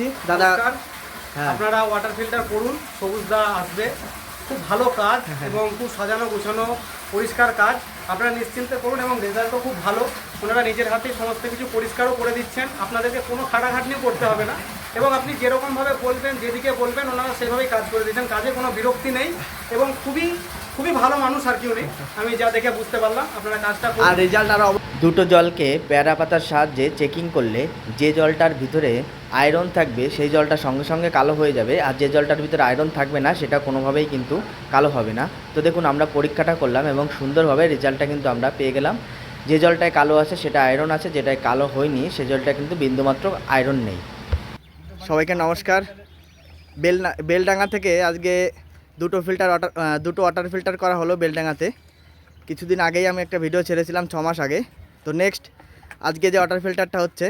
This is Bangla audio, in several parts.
দাদা হ্যাঁ। আপনারা ওয়াটার ফিল্টার করুন সবুজদা আসবে। খুব ভালো কাজ এবং খুব সাজানো গোছানো পরিষ্কার কাজ। আপনারা নিশ্চিন্তে করুন এবং রেজাল্টও খুব ভালো। ওনারা নিজের হাতে সমস্ত কিছু পরিষ্কারও করে দিচ্ছেন। আপনাদেরকে কোনো খাটাখাটনি করতে হবে না। এবং আপনি যেরকমভাবে বলবেন যেদিকে বলবেন ওনারা সেভাবেই কাজ করে দিচ্ছেন কাজে কোনো বিরক্তি নেই এবং খুবই খুবই ভালো মানুষ আর কি উনি। আমি যা দেখে বুঝতে পারলাম। আপনারা কাজটা আর রেজাল্ট আরও দুটো জলকে পেয়ারা পাতার সাহায্যে চেকিং করলে যে জলটার ভিতরে আয়রন থাকবে, সেই জলটা সঙ্গে সঙ্গে কালো হয়ে যাবে। আর যে জলটার ভিতরে আয়রন থাকবে না, সেটা কোনোভাবেই কিন্তু কালো হবে না। তো দেখুন, আমরা পরীক্ষাটা করলাম এবং সুন্দরভাবে রেজাল্টটা কিন্তু আমরা পেয়ে গেলাম। যে জলটায় কালো আছে, সেটা আয়রন আছে, যেটায় কালো হয়নি, সে জলটা কিন্তু বিন্দুমাত্র আয়রন নেই। সবাইকে নমস্কার। বেলনা, বেলডাঙ্গা থেকে আজকে দুটো ফিল্টার ওয়াটার দুটো ওয়াটার ফিল্টার করা হলো বেলডাঙ্গাতে। কিছুদিন আগেই আমি একটা ভিডিও ছেড়েছিলাম, ছ মাস আগে। তো নেক্সট আজকে যে ওয়াটার ফিল্টারটা হচ্ছে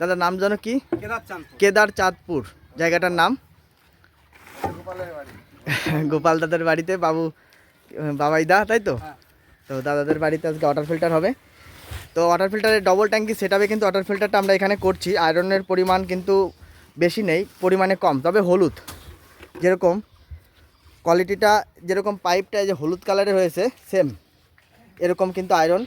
দাদার নাম যেন কি? কেদার চাঁদপুর জায়গাটার নাম? গোপাল দাদার বাড়িতে বাবু বাবাই দা তাই তো? তো দাদাদের বাড়িতে আজকে ওয়াটার ফিল্টার হবে। তো ওয়াটার ফিল্টারের ডবল ট্যাঙ্কি সেট কিন্তু ওয়াটার ফিল্টারটা আমরা এখানে করছি। আয়রনের পরিমাণ কিন্তু বেশি নেই পরিমাণে কম তবে হলুদ। যেরকম কোয়ালিটিটা যেরকম পাইপটা যে হলুদ কালারের হয়েছে সেম এরকম কিন্তু আয়রন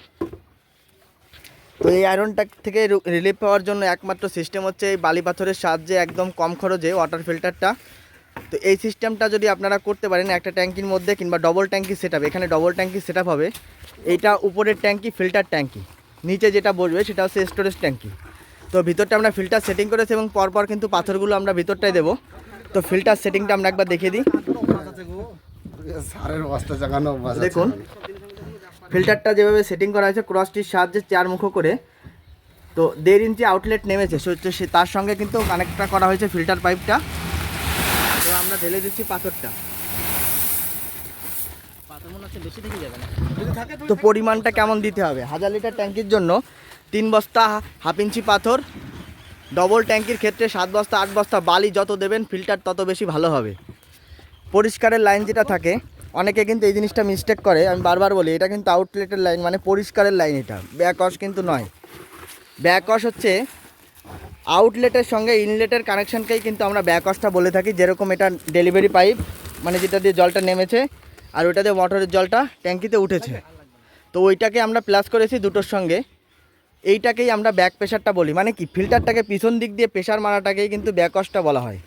তো এই আয়রনটা থেকে রিলিফ পাওয়ার জন্য একমাত্র সিস্টেম হচ্ছে এই বালি পাথরের সাহায্যে একদম কম খরচে ওয়াটার ফিল্টারটা তো এই সিস্টেমটা যদি আপনারা করতে পারেন একটা ট্যাঙ্কির মধ্যে কিংবা ডবল ট্যাঙ্কি সেট এখানে ডবল ট্যাঙ্কি সেট হবে। এইটা উপরের ট্যাঙ্কি ফিল্টার ট্যাঙ্কি। নিচে যেটা বসবে সেটা হচ্ছে স্টোরেজ ট্যাঙ্কি। তো ভিতরটা আমরা ফিল্টার সেটিং করেছি এবং পরপর কিন্তু পাথরগুলো আমরা ভিতরটাই দেবো। তো ফিল্টার সেটিংটা আমরা একবার দেখিয়ে দিই। দেখুন। ফিল্টারটা যেভাবে সেটিং করা হয়েছে ক্রসটির সাহায্যে চার মুখো করে তো দেড় ইঞ্চি আউটলেট নেমেছে। সে হচ্ছে সে তার সঙ্গে কিন্তু কানেক্টটা করা হয়েছে ফিল্টার পাইপটা তো আমরা ঢেলে দিচ্ছি পাথরটা। তো পরিমাণটা কেমন দিতে হবে? হাজার লিটার ট্যাঙ্কির জন্য তিন বস্তা হাফ ইঞ্চি পাথর ডবল ট্যাঙ্কির ক্ষেত্রে সাত বস্তা আট বস্তা বালি যত দেবেন ফিল্টার তত বেশি ভালো হবে। পরিষ্কারের লাইন যেটা থাকে অনেকে কিন্তু এই জিনিসটা মিস্টেক করে, আমি বারবার বলি, এটা কিন্তু আউটলেটের লাইন মানে পরিষ্কারের লাইন এটা। ব্যাকওয়াশ কিন্তু নয়। ব্যাকওয়াশ হচ্ছে আউটলেটের সঙ্গে ইনলেটের কানেকশানকেই কিন্তু আমরা ব্যাকওয়াশটা বলে থাকি, যেরকম এটা ডেলিভারি পাইপ মানে যেটা দিয়ে জলটা নেমেছে, আর ওইটা দিয়ে মোটরের জলটা ট্যাঙ্কিতে উঠেছে। তো ওইটাকে আমরা প্লাস করেছি দুটোর সঙ্গে। এইটাকেই আমরা ব্যাক প্রেশারটা বলি। মানে কি? ফিল্টারটাকে পিছন দিক দিয়ে প্রেশার মারাটাকেই কিন্তু ব্যাকওয়াশটা বলা হয়।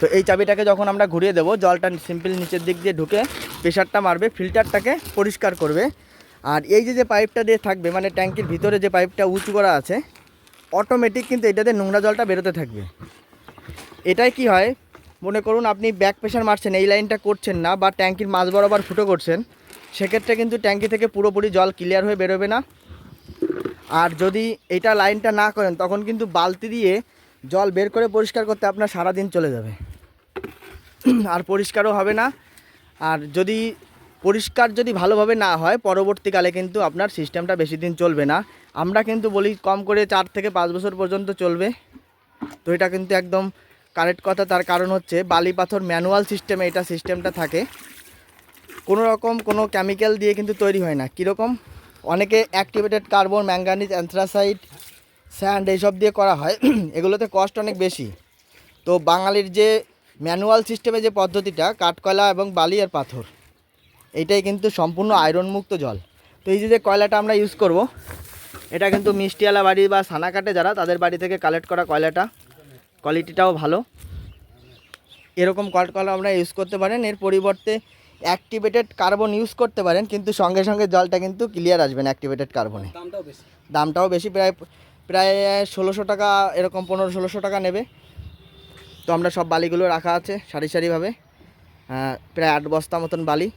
তো এই চাবিটাকে যখন আমরা ঘুরিয়ে দেবো, জলটা সিম্পল নিচের দিক দিয়ে ঢুকে প্রেশারটা মারবে, ফিল্টারটাকে পরিষ্কার করবে। আর এই যে যে পাইপটা দিয়ে থাকবে মানে ট্যাঙ্কির ভিতরে যে পাইপটা উঁচু করা আছে অটোমেটিক কিন্তু এটাতে নোংরা জলটা বেরোতে থাকবে। এটাই কি হয়? মনে করুন আপনি ব্যাক প্রেশার মারছেন, এই লাইনটা করছেন না বা ট্যাঙ্কির মাঝ বরাবর ফুটো করছেন, সেক্ষেত্রে কিন্তু ট্যাঙ্কি থেকে পুরোপুরি জল ক্লিয়ার হয়ে বেরোবে না। আর যদি এটা লাইনটা না করেন, তখন কিন্তু বালতি দিয়ে জল বের করে পরিষ্কার করতে আপনার সারা দিন চলে যাবে। আর পরিষ্কারও হবে না। আর যদি পরিষ্কার যদি ভালোভাবে না হয়, পরবর্তীকালে কিন্তু আপনার সিস্টেমটা বেশি দিন চলবে না। আমরা কিন্তু বলি কম করে চার থেকে পাঁচ বছর পর্যন্ত চলবে। তো এটা কিন্তু একদম কারেক্ট কথা। তার কারণ হচ্ছে বালি পাথর ম্যানুয়াল সিস্টেমে এটা সিস্টেমটা থাকে। কোনো রকম কোনো কেমিক্যাল দিয়ে কিন্তু তৈরি হয় না। কীরকম? অনেকে activated carbon manganese anthracite sand এইসব দিয়ে করা হয় এগুলোতে কস্ট অনেক বেশি। তো বাঙালির যে ম্যানুয়াল সিস্টেমে যে পদ্ধতিটা কাঠকয়লা এবং বালি আর পাথর এইটাই কিন্তু সম্পূর্ণ আয়রন মুক্ত জল। তো এই যে কয়লাটা আমরা ইউজ করব এটা কিন্তু মিষ্টিওয়ালা বাড়ি বা সানাকাটে যারা তাদের বাড়ি থেকে কালেক্ট করা কয়লাটা। কোয়ালিটিটাও ভালো। এরকম কট কলা আমরা ইউজ করতে পারেন। এর পরিবর্তে অ্যাক্টিভেটেড কার্বন ইউজ করতে পারেন কিন্তু সঙ্গে সঙ্গে জলটা কিন্তু ক্লিয়ার আসবে না অ্যাক্টিভেটেড কার্বনে দামটাও বেশি প্রায় প্রায় ষোলোশো টাকা, এরকম পনেরো ষোলোশো টাকা নেবে। তো আমরা সব বালিগুলো রাখা আছে সারি সারিভাবে। প্রায় আট বস্তা মতন বালি।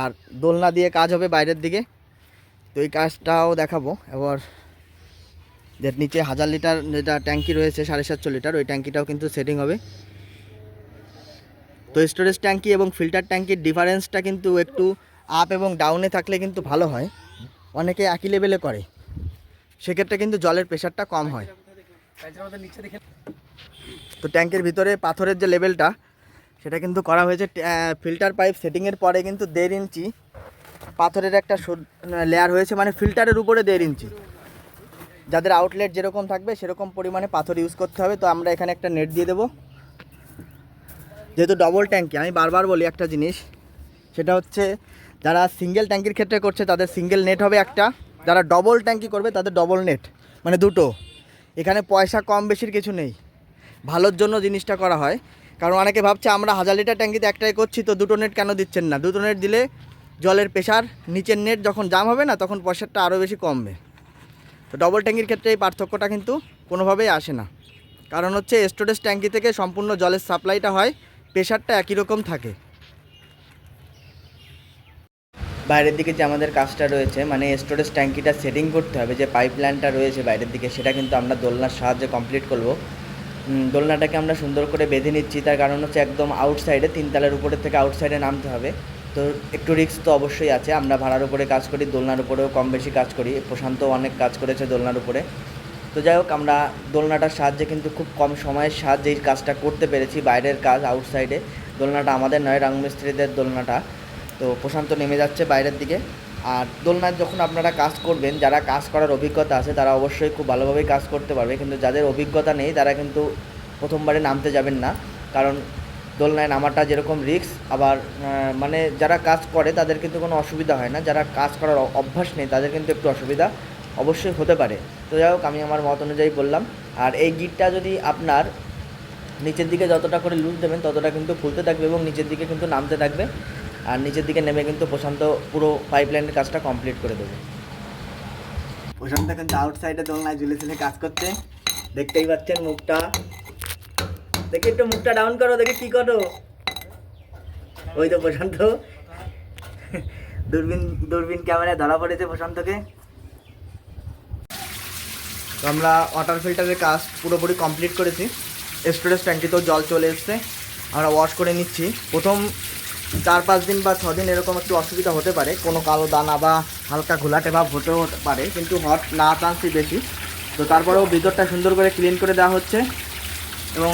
আর দোলনা দিয়ে কাজ হবে বাইরের দিকে। তো এই কাজটাও দেখাবো। এবার যে নিচে হাজার লিটার যেটা ট্যাঙ্কি রয়েছে, সাড়ে সাতশো লিটার, ওই ট্যাঙ্কিটাও কিন্তু সেটিং হবে। তো স্টোরেজ ট্যাঙ্কি এবং ফিল্টার ট্যাঙ্কির ডিফারেন্সটা কিন্তু একটু আপ এবং ডাউনে থাকলে কিন্তু ভালো হয়। অনেকে একই লেভেলে করে। সেক্ষেত্রে কিন্তু জলের প্রেশারটা কম হয়। তো ট্যাঙ্কের ভিতরে পাথরের যে লেভেলটা, সেটা কিন্তু করা হয়েছে ফিল্টার পাইপ সেটিংয়ের পরে কিন্তু দেড় ইঞ্চি। পাথরের একটা লেয়ার হয়েছে মানে ফিল্টারের উপরে দেড় ইঞ্চি। যাদের আউটলেট যেরকম থাকবে, সেরকম পরিমাণে পাথর ইউজ করতে হবে। তো আমরা এখানে একটা নেট দিয়ে দেবো। যেহেতু ডবল ট্যাঙ্কি আমি বারবার বলি একটা জিনিস, সেটা হচ্ছে যারা সিঙ্গেল ট্যাঙ্কির ক্ষেত্রে করছে, তাদের সিঙ্গেল নেট হবে একটা। যারা ডবল ট্যাঙ্কি করবে, তাদের ডবল নেট মানে দুটো। এখানে পয়সা কম বেশির কিছু নেই। ভালোর জন্য জিনিসটা করা হয়। কারণ অনেকে ভাবছে, আমরা হাজার লিটার ট্যাঙ্কিতে একটাই করছি, তো দুটো নেট কেন দিচ্ছেন না? দুটো নেট দিলে জলের প্রেশার নিচের নেট যখন জাম হবে না, তখন পয়সাটা আরও বেশি কমবে। তো ডবল ট্যাঙ্কির ক্ষেত্রে এই পার্থক্যটা কিন্তু কোনোভাবেই আসে না। কারণ হচ্ছে স্টোরেজ ট্যাঙ্কি থেকে সম্পূর্ণ জলের সাপ্লাইটা হয় প্রেশারটা একই রকম থাকে। বাইরের দিকে যে আমাদের কাজটা রয়েছে মানে স্টোরেজ ট্যাঙ্কিটা সেটিং করতে হবে, যে পাইপ লাইনটা রয়েছে বাইরের দিকে, সেটা কিন্তু আমরা দোলনার সাহায্যে কমপ্লিট করব। দোলনাটাকে আমরা সুন্দর করে বেঁধে নিচ্ছি, তার কারণ হচ্ছে একদম আউটসাইডে তিনতলার উপরের থেকে আউটসাইডে নামতে হবে। তো একটু রিস্ক তো অবশ্যই আছে, আমরা ভাড়ার উপরে কাজ করি, দোলনার উপরেও কম বেশি কাজ করি, প্রশান্ত অনেক কাজ করেছে দোলনার উপরে। তো যাই হোক, আমরা দোলনাটার সাহায্যে কিন্তু খুব কম সময়ের সাহায্যে এই কাজটা করতে পেরেছি, বাইরের কাজ আউটসাইডে দোলনাটা আমাদের নয়, রাংমিস্ত্রিদের দোলনাটা। তো প্রশান্ত নেমে যাচ্ছে বাইরের দিকে। আর দোলনায় যখন আপনারা কাজ করবেন, যারা কাজ করার অভিজ্ঞতা আছে, তারা অবশ্যই খুব ভালোভাবেই কাজ করতে পারবে। কিন্তু যাদের অভিজ্ঞতা নেই, তারা কিন্তু প্রথমবারে নামতে যাবেন না। কারণ দোলনায় নামাটা যেরকম রিস্ক, আবার মানে যারা কাজ করে, তাদের কিন্তু কোনো অসুবিধা হয় না। যারা কাজ করার অভ্যাস নেই, তাদের কিন্তু একটু অসুবিধা অবশ্যই হতে পারে। তো যাই হোক, আমি আমার মত অনুযায়ী বললাম। আর এই গিটটা যদি আপনার নিচের দিকে যতটা করে লুজ দেবেন, ততটা কিন্তু ফুলতে থাকবে এবং নিচের দিকে কিন্তু নামতে থাকবে। আর নিচের দিকে নেমে কিন্তু প্রশান্ত পুরো পাইপ লাইনের কাজটা কমপ্লিট করে দেবে। প্রশান্ত কিন্তু আউটসাইডে দোলনায় ঝুলে ঝুলে কাজ করছে। দেখতেই পাচ্ছেন মুখটা। দেখি একটু মুখটা ডাউন করো, দেখি কি করো। ওই তো প্রশান্ত। দূরবীন দূরবীন ক্যামেরায় ধরা পড়েছে প্রশান্তকে। তো আমরা ওয়াটার ফিল্টারের কাজ পুরোপুরি কমপ্লিট করেছি। স্টোরেজ ট্যাঙ্কিতেও জল চলে এসছে। আমরা ওয়াশ করে নিচ্ছি। প্রথম চার পাঁচ দিন বা ছ দিন এরকম একটু অসুবিধা হতে পারে। কোনো কালো দানা বা হালকা ঘোলাটে হতেও হতে পারে, কিন্তু হট না চান্সই বেশি। তো তারপরেও ভিতরটা সুন্দর করে ক্লিন করে দেওয়া হচ্ছে এবং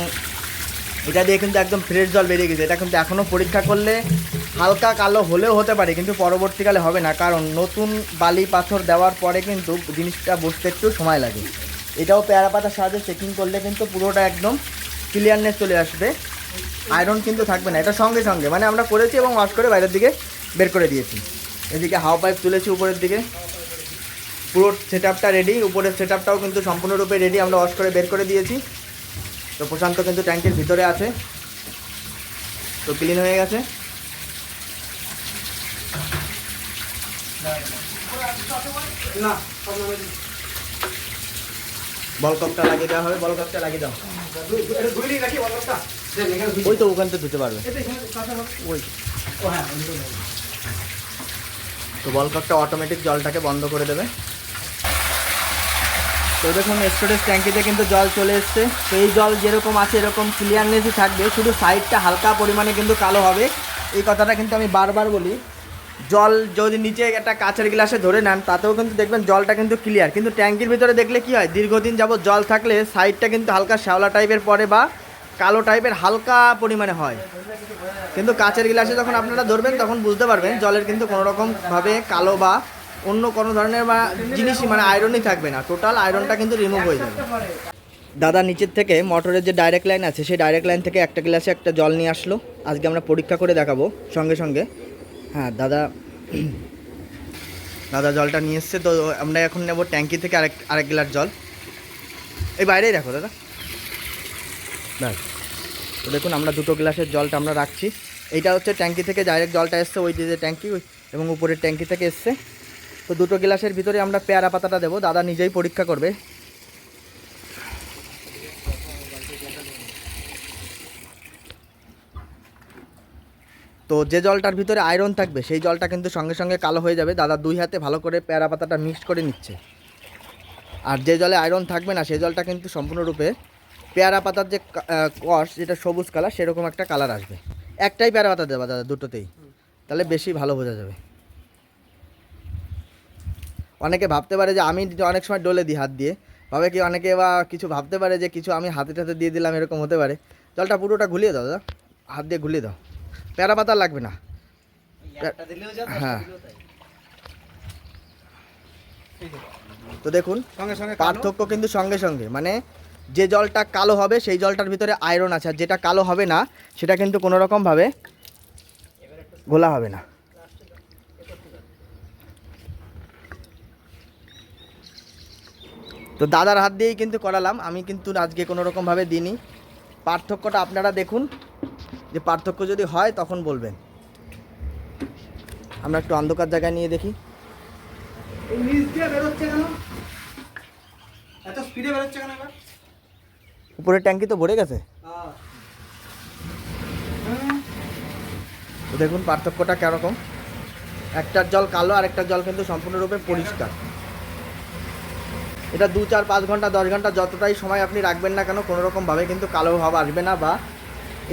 এটা দিয়ে কিন্তু একদম ফ্রেশ জল বেরিয়ে গেছে। এটা কিন্তু এখনও পরীক্ষা করলে হালকা কালো হলেও হতে পারে, কিন্তু পরবর্তীকালে হবে না, কারণ নতুন বালি পাথর দেওয়ার পরে কিন্তু জিনিসটা বসতে একটু সময় লাগে। এটাও পেয়ারা পাতার সাহায্যে চেকিং করলে কিন্তু পুরোটা একদম ক্লিয়ারনেস চলে আসবে। আয়রন কিন্তু থাকবে না, এটা সঙ্গে সঙ্গে। মানে আমরা করেছি এবং ওয়াশ করে বাইরের দিকে বের করে দিয়েছি। এদিকে হাওয়া পাইপ তুলেছি উপরের দিকে। পুরো সেট আপটা রেডি উপরের সেট আপটাও কিন্তু সম্পূর্ণরূপে রেডি আমরা ওয়াশ করে বের করে দিয়েছি। তো প্রশান্ত কিন্তু ট্যাঙ্কের ভিতরে আছে। তো ক্লিন হয়ে গেছে। না সব নামে দিই। বল কাপটা লাগিয়ে দেওয়া হবে, বল কাপটা লাগিয়ে দাও। ওই তো ওখান থেকে ধুতে পারবে। তো বল কাপটা অটোমেটিক জলটাকে বন্ধ করে দেবে। তো দেখুন স্টোরেজ ট্যাঙ্কিতে কিন্তু জল চলে এসছে। তো এই জল যেরকম আছে এরকম ক্লিয়ারনেসই থাকবে। শুধু সাইডটা হালকা পরিমাণে কিন্তু কালো হবে। এই কথাটা কিন্তু আমি বারবার বলি। জল যদি নিচে একটা কাঁচের গ্লাসে ধরে নেন, তাতেও কিন্তু দেখবেন জলটা কিন্তু ক্লিয়ার কিন্তু ট্যাঙ্কির ভিতরে দেখলে কি হয়? দীর্ঘদিন যাবত জল থাকলে সাইডটা কিন্তু হালকা শ্যাওলা টাইপের পরে বা কালো টাইপের হালকা পরিমাণে হয়। কিন্তু কাচের গ্লাসে যখন আপনারা ধরবেন, তখন বুঝতে পারবেন জলের কিন্তু কোনো রকমভাবে কালো বা অন্য কোনো ধরনের বা জিনিসই মানে আয়রনই থাকবে না। টোটাল আয়রনটা কিন্তু রিমুভ হয়ে যাবে। দাদা নিচের থেকে মোটরের যে ডাইরেক্ট লাইন আছে, সেই ডাইরেক্ট লাইন থেকে একটা গ্লাসে একটা জল নিয়ে আসলো। আজকে আমরা পরীক্ষা করে দেখাবো সঙ্গে সঙ্গে। হ্যাঁ দাদা। দাদা জলটা নিয়ে এসছে তো আমরা এখন নেব ট্যাঙ্কি থেকে আরেক আরেক গ্লাস জল। এই বাইরেই রাখো দাদা। ব্যাস। তো দেখুন আমরা দুটো গ্লাসের জলটা আমরা রাখছি। এইটা হচ্ছে ট্যাঙ্কি থেকে ডাইরেক্ট জলটা এসছে ওই যে ট্যাঙ্কি ওই এবং উপরের ট্যাঙ্কি থেকে এসছে। তো দুটো গ্লাসের ভিতরে আমরা পেয়ারা পাতাটা দেবো দাদা নিজেই পরীক্ষা করবে। তো যে জলটার ভিতরে আয়রন থাকবে, সেই জলটা কিন্তু সঙ্গে সঙ্গে কালো হয়ে যাবে। দাদা দুই হাতে ভালো করে পেয়ারা পাতাটা মিক্স করে নিচ্ছে। আর যে জলে আয়রন থাকবে না সেই জলটা কিন্তু সম্পূর্ণরূপে পেয়ারা পাতার যে কষ যেটা সবুজ কালার সেরকম একটা কালার আসবে। একটাই পেয়ারা পাতা দেবা দাদা দুটোতেই। তাহলে বেশি ভালো বোঝা যাবে। অনেকে ভাবতে পারে যে আমি অনেক সময় ডলে দিই হাত দিয়ে। ভাবে কি অনেকে বা কিছু ভাবতে পারে যে কিছু আমি হাতে টাতে দিয়ে দিলাম, এরকম হতে পারে। জলটা পুরোটা ঘুলিয়ে দাও দাদা। হাত দিয়ে ঘুলিয়ে দাও। পেয়ারা পাতা লাগবে না। হ্যাঁ। তো দেখুন সঙ্গে সঙ্গে পার্থক্য কিন্তু সঙ্গে সঙ্গে। মানে যে জলটা কালো হবে সেই জলটার ভিতরে আয়রন আছে। আর যেটা কালো হবে না সেটা কিন্তু কোনো রকমভাবে ঘোলা হবে না। তো দাদার হাত দিয়েই কিন্তু করালাম। আমি কিন্তু আজকে কোনো রকমভাবে দিইনি। পার্থক্যটা আপনারা দেখুন। যে পার্থক্য যদি হয় তখন বলবেন। আমরা একটু অন্ধকার জায়গায় নিয়ে দেখি। এত স্পিডে কেন উপরের ট্যাঙ্কি তো ভরে গেছে। দেখুন পার্থক্যটা কেরকম। একটার জল কালো আর একটার জল কিন্তু সম্পূর্ণরূপে পরিষ্কার। এটা দু চার পাঁচ ঘণ্টা দশ ঘণ্টা যতটাই সময় আপনি রাখবেন না কেন কোনো রকমভাবে কিন্তু কালো ভাব আসবে না বা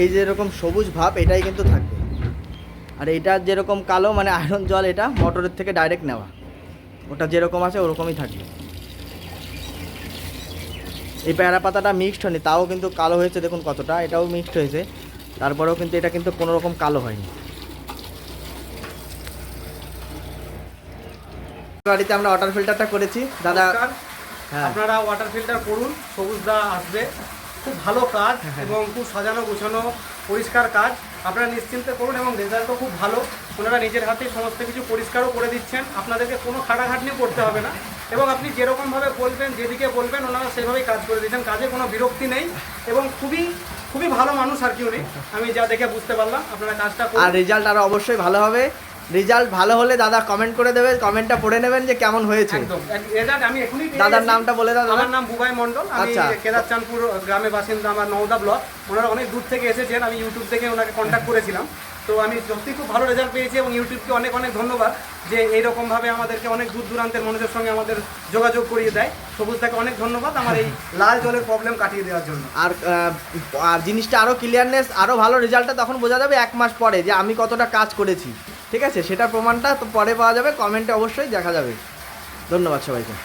এই যে এরকম সবুজ ভাব এটাই কিন্তু থাকবে। আর এটা যেরকম কালো মানে আয়রন জল এটা মোটরের থেকে ডাইরেক্ট নেওয়া। ওটা যেরকম আছে ওরকমই থাকবে। এই পেয়ারা পাতাটা মিক্সড হয়নি তাও কিন্তু কালো হয়েছে দেখুন কতটা এটাও মিক্সড হয়েছে। তারপরেও কিন্তু এটা কিন্তু কোনো রকম কালো হয়নি। গাড়িতে আমরা ওয়াটার ফিল্টারটা করেছি। দাদা হ্যাঁ। আপনারা ওয়াটার ফিল্টার করুন সবুজদা আসবে। খুব ভালো কাজ এবং খুব সাজানো, গোছানো, পরিষ্কার কাজ। আপনারা নিশ্চিন্তে করুন এবং রেজাল্টও খুব ভালো। ওনারা নিজের হাতে সমস্ত কিছু পরিষ্কারও করে দিচ্ছেন। আপনাদেরকে কোনো খাটাখাটনি করতে হবে না। এবং আপনি যেরকমভাবে বলবেন, যেদিকে বলবেন, ওনারা সেভাবেই কাজ করে দিচ্ছেন। কাজে কোনো বিরক্তি নেই এবং খুবই খুবই ভালো মানুষ আর কি উনি। আমি যা দেখে বুঝতে পারলাম, আপনারা কাজটা আর রেজাল্ট আরও অবশ্যই ভালো হবে। রেজাল্ট ভালো হলে দাদা কমেন্ট করে দেবে কমেন্টটা পড়ে নেবেন যে কেমন হয়েছে। রেজাল্ট আমি এখনই দাদার নামটা বলে দাও দাদা। আমার নাম বুবাই মন্ডল আমি আচ্ছা। কেদারচাঁদপুর গ্রামে বাসিন্দা আমার নওদা ব্লক। ওনারা অনেক দূর থেকে এসেছেন। আমি ইউটিউব থেকে ওনাকে কন্ট্যাক্ট করেছিলাম। তো আমি সত্যি খুব ভালো রেজাল্ট পেয়েছি এবং ইউটিউবকে অনেক অনেক ধন্যবাদ যে এইরকমভাবে আমাদেরকে অনেক দূর দূরান্তের মানুষের সঙ্গে আমাদের যোগাযোগ করিয়ে দেয়। সবুজটাকে অনেক ধন্যবাদ আমার এই লাল জলের প্রবলেম কাটিয়ে দেওয়ার জন্য। আর আর জিনিসটা আরও ক্লিয়ারনেস আরও ভালো রেজাল্টটা তখন বোঝা যাবে এক মাস পরে যে আমি কতটা কাজ করেছি। ঠিক আছে? সেটা প্রমাণটা তো পরে পাওয়া যাবে কমেন্টে অবশ্যই দেখা যাবে। ধন্যবাদ সবাইকে।